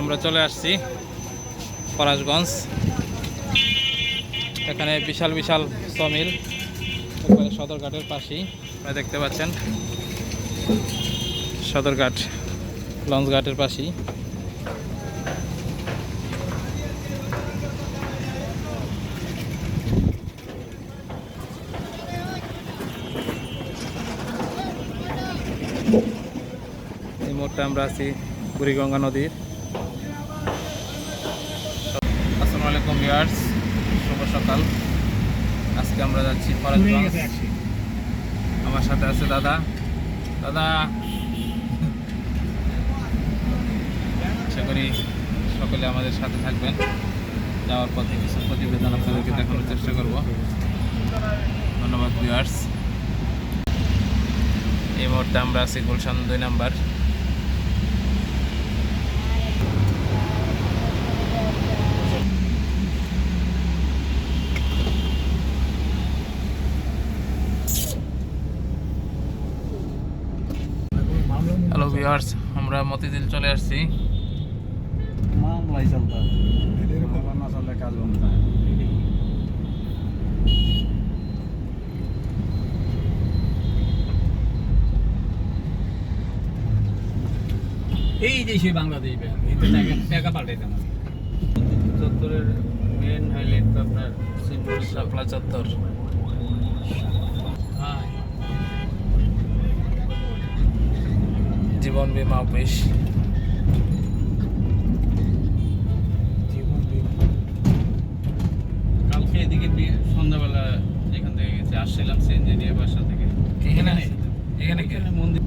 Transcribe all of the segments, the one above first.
আমরা চলে আসছি পরাশগঞ্জ। এখানে বিশাল বিশাল সমিল সদরঘাটের পাশেই। আপনারা দেখতে পাচ্ছেন সদরঘাট লঞ্চ ঘাটের পাশেই। এই মুহূর্তে আমরা আছি বুড়িগঙ্গা নদীর। ভিউয়ার্স শুভ সকাল। আজকে আমরা যাচ্ছি ফরাজগঞ্জ আমার সাথে আছে দাদা। দাদা আশা করি সকলে আমাদের সাথে থাকবেন। যাওয়ার পথে কিছু প্রতিবেদন আপনাদেরকে দেখানোর চেষ্টা করব। ধন্যবাদ ভিউয়ার্স। এই মুহূর্তে আমরা আছি গুলশান দুই নাম্বার। ভিউয়ার্স আমরা মতিঝিল চলে আসছি। মামলাই চলতা না চললে কাজ বন্ধ এই যে সে বাংলাদেশ ব্যাংক এতে টাকা টাকা পাল্টাইতাম চত্বরের মেন হাইলাইট আপনার শাপলা চত্বর। জীবন বীমা অফিস। কালকে এদিকে সন্ধ্যাবেলা এখান থেকে গেছি আসছিলাম সিএনজি নিয়ে বাসা থেকে এখানে এখানে মন্দির।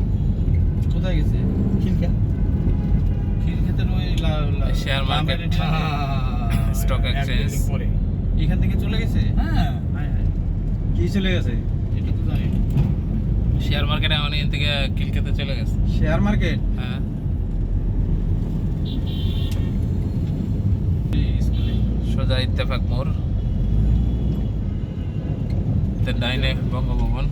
কোথায় গেছে? খিলকা খিলখাতের ওই শেয়ার মার্কেট, স্টক এক্সচেঞ্জ। এখান থেকে চলে গেছে? হ্যাঁ। কি চলে গেছে? এটা তো জানি শেয়ার মার্কেটে আমার এখান থেকে কিলকেতে চলে গেছে। Share market? হ্যাঁ। সোজা ইত্তেফাক মোড়। ডাইনে বঙ্গভবন।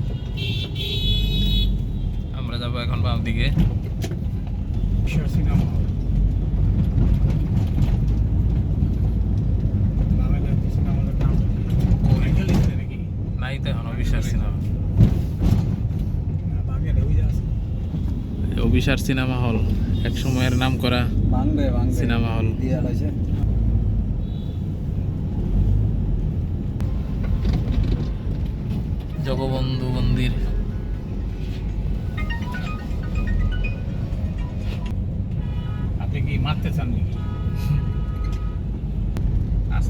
আমরা যাব এখন বাম দিকে। Cinema hall? নাই তো এখন অবিশ্বাস সিনেমা না, বাংলাদেশে ওই যে আছে। অবিশ্বাস সিনেমা হল। এক সময়ের নাম করা সিনেমা হল। জগবন্ধু মন্দির। আপনি কি মারতে চান নাকি?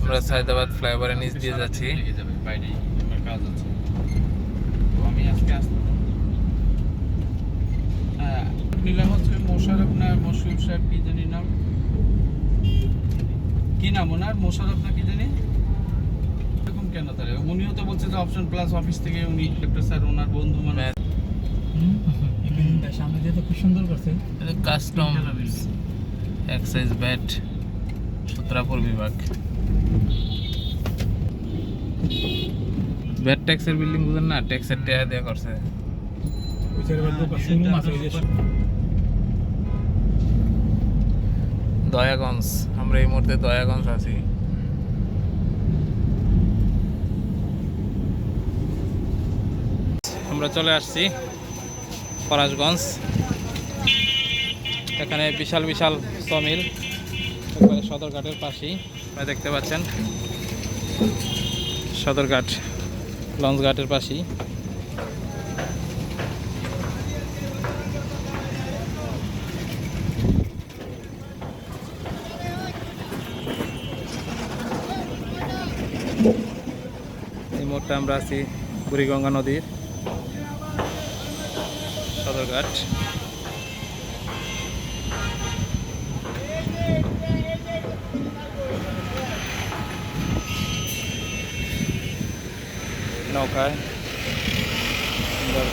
আমরা সায়দাবাদ ফ্লাইওভারের নিচ দিয়ে যাচ্ছি। বাইরেই আমার কাজ আছে। তো আমি আজকে আসতে নিলাম হচ্ছে মোশারফ না মশরুফ সাহেব কি জানি নাম? কি নাম ওনার? মোশারফ না কি জানি? এরকম কেন তাহলে? উনিও তো বলছে যে অপশন প্লাস অফিস থেকে উনি ডক্টর স্যার ওনার বন্ধু মানে সামনে দিয়ে তো খুব সুন্দর করছে। কাস্টম এক্সাইজ ব্যাট সূত্রাপুর বিভাগ। ব্যাট ট্যাক্সের বিল্ডিং বুঝেন না? ট্যাক্সের টেয়া দেওয়া করছে। দয়াগঞ্জ, আমরা এই মুহূর্তে দয়াগঞ্জ আছি। আমরা চলে আসছি পরাশগঞ্জ। এখানে বিশাল বিশাল সমিল, একবারে সদরঘাটের পাশেই। আপনারা দেখতে পাচ্ছেন, সদরঘাট লঞ্চ ঘাটের পাশেই এই মুহূর্তে আমরা আছি বুড়িগঙ্গা নদীর সদরঘাট নৌকায় সুন্দর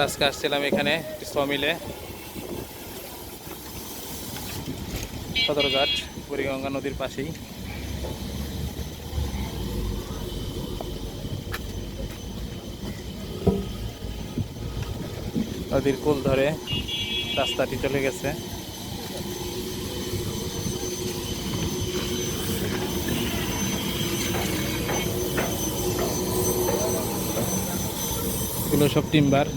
আমরা আজকে আসছিলাম এখানে মিলে। সদরঘাট, বুড়িগঙ্গা নদীর পাশেই। নদীর কুল ধরে রাস্তাটি চলে গেছে। এগুলো সব টিম্বার।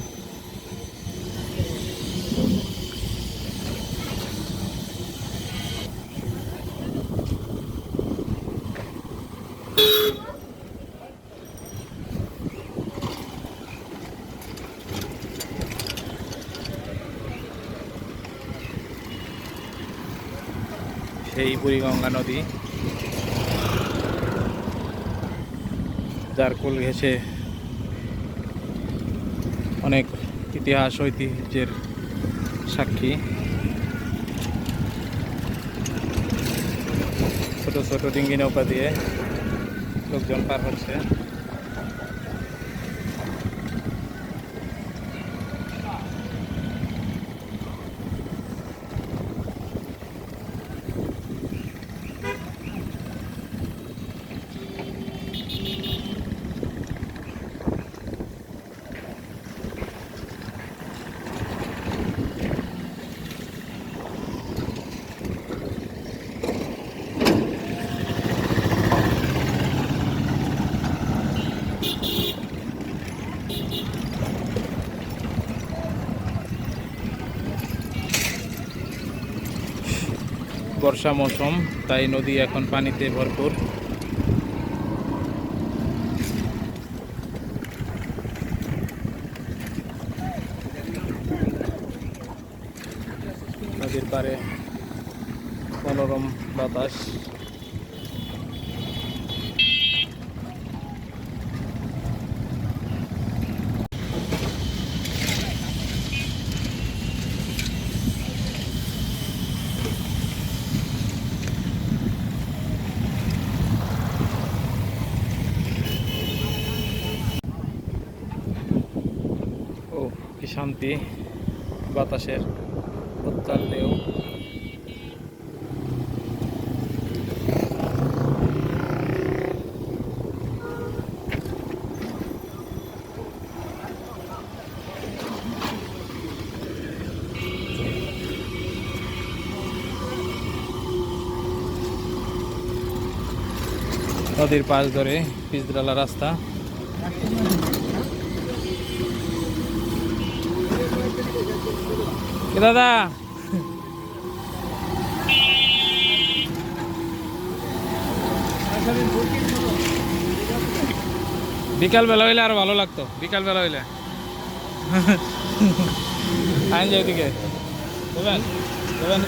সেই বুড়িগঙ্গা নদী। যার কোল ঘেঁষে অনেক ইতিহাস, ঐতিহ্যের সাক্ষী। ছোট ছোট ডিঙ্গি নৌকা দিয়ে লোকজন পার হচ্ছে। বর্ষা মৌসুম তাই নদী এখন পানিতে ভরপুর। নদীর পারে মনোরম বাতাস ও কি শান্তি বাতাসের উত্তাল ঢেউ। নদীর পাশ ধরে পিচদ্রালা রাস্তা। দাদা। বিকাল বেলা হইলে আরও ভালো লাগতো বিকাল বেলা হইলে। আইন যাই ওদিকে দেবেন দেবেন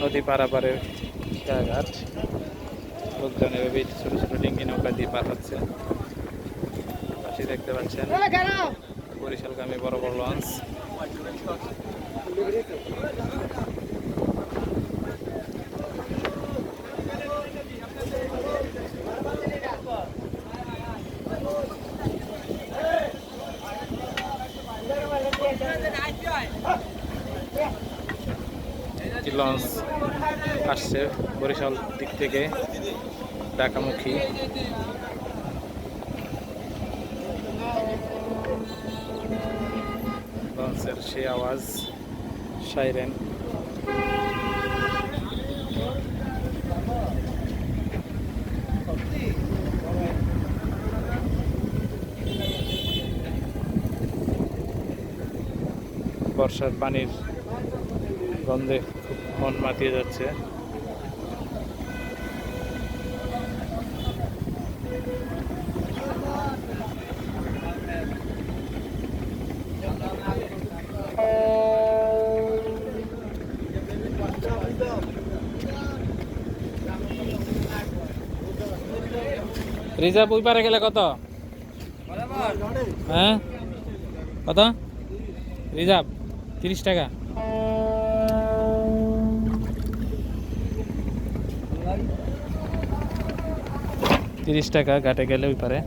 নদী পারাপারের জায়গাট লোকজন এভাবে ছোট ছোট ডিঙ্গি নৌকা দিয়ে পার হচ্ছে পাশে দেখতে পাচ্ছেন বরিশালগামী বড় বড় লঞ্চ। লঞ্চ আসছে বরিশাল দিক থেকে। ঢাকামুখী লঞ্চের সে আওয়াজ সাইরেন। বর্ষার পানির গন্ধে খুব মন মাতিয়ে যাচ্ছে। রিজার্ভ ওই পারে গেলে কত? হ্যাঁ? কত? রিজার্ভ, তিরিশ টাকা। তিরিশ টাকা ঘাটে গেলে ওই পারে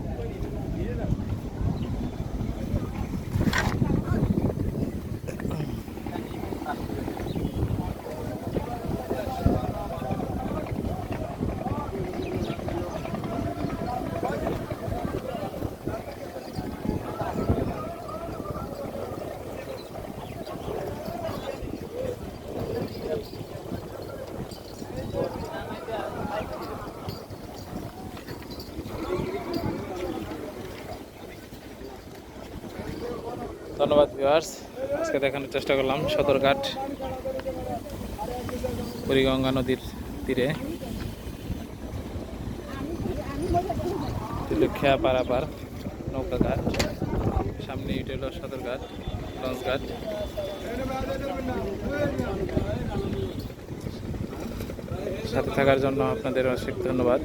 ধন্যবাদ ভিউয়ার্স, আজকে দেখানোর চেষ্টা করলাম সদরঘাট বুড়িগঙ্গা নদীর তীরে। খেয়া পারাপার নৌকা ঘাট। সামনে এটা হলো সদরঘাট লঞ্চ ঘাট। সাথে থাকার জন্য আপনাদের অনেক ধন্যবাদ।